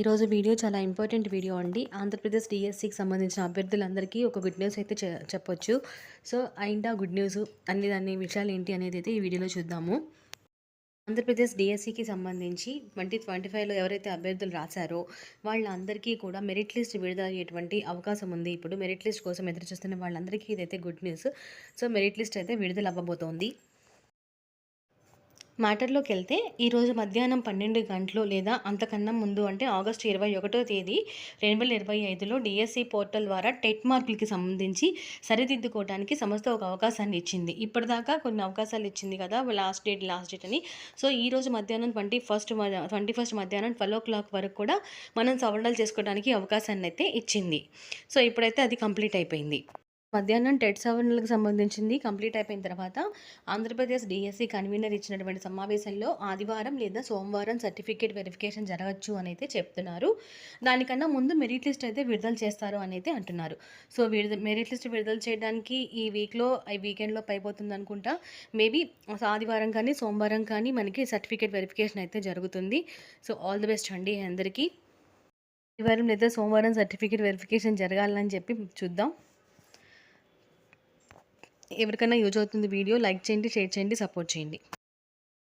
ఈరోజు వీడియో చాలా important video అండి. ఆంధ్రప్రదేశ్ డిఎస్సికి సంబంధించిన అభ్యర్థులందరికీ ఒక గుడ్ న్యూస్ అయితే చె- చెప్పొచ్చు. సో ఆ గుడ్ న్యూస్? అన్ని దాని విషయాలు ఏంటి అనేది అయితే ఈ వీడియోలో చూద్దాము. ఆంధ్రప్రదేశ్ డిఎస్సికి సంబంధించి ట్వంటీ ట్వంటీ ఫైవ్లో ఎవరైతే అభ్యర్థులు రాశారో వాళ్ళందరికీ కూడా మెరిట్ లిస్ట్ విడుదల అయ్యేటువంటి అవకాశం ఉంది. ఇప్పుడు మెరిట్ లిస్ట్ కోసం ఎదురు చూస్తున్న వాళ్ళందరికీ ఇదైతే good news. So merit list అయితే విడుదల అవ్వబోతోంది మ్యాటర్లోకి వెళ్తే ఈరోజు మధ్యాహ్నం పన్నెండు గంటలు లేదా అంతకన్నా ముందు అంటే ఆగస్టు ఇరవై ఒకటో తేదీ రెండు వేల ఇరవై ఐదులో డిఎస్సి పోర్టల్ ద్వారా టెట్ మార్కులకి సంబంధించి సరిదిద్దుకోవడానికి సంస్థ ఒక అవకాశాన్ని ఇచ్చింది. ఇప్పటిదాకా కొన్ని అవకాశాలు ఇచ్చింది కదా లాస్ట్ డేట్ లాస్ట్ డేట్ అని. సో ఈ రోజు మధ్యాహ్నం ట్వంటీ ఫస్ట్ ట్వంటీ ఫస్ట్ మధ్యాహ్నం ట్వెల్వ్ ఓ క్లాక్ వరకు కూడా మనం సవరణలు చేసుకోవడానికి అవకాశాన్ని అయితే ఇచ్చింది. సో ఇప్పుడైతే అది కంప్లీట్ అయిపోయింది. మధ్యాహ్నం టెట్ సవరణలకు సంబంధించింది కంప్లీట్ అయిపోయిన తర్వాత ఆంధ్రప్రదేశ్ డిఎస్సి కన్వీనర్ ఇచ్చినటువంటి సమావేశంలో ఆదివారం లేదా సోమవారం సర్టిఫికేట్ వెరిఫికేషన్ జరగచ్చు అని అయితే చెప్తున్నారు. దానికన్నా ముందు మెరిట్ లిస్ట్ అయితే విడుదల చేస్తారు అని అయితే అంటున్నారు. సో మెరిట్ లిస్ట్ విడుదల చేయడానికి ఈ వీక్లో ఈ వీకెండ్లో పైపోతుంది అనుకుంటా. మేబీ ఆదివారం కానీ సోమవారం కానీ మనకి సర్టిఫికేట్ వెరిఫికేషన్ అయితే జరుగుతుంది. సో ఆల్ ది బెస్ట్ అండి అందరికీ. ఆదివారం లేదా సోమవారం సర్టిఫికేట్ వెరిఫికేషన్ జరగాలని చెప్పి చూద్దాం. ఎవరికైనా యూజ్ అవుతుంది వీడియో లైక్ చేయండి షేర్ చేయండి సపోర్ట్ చేయండి.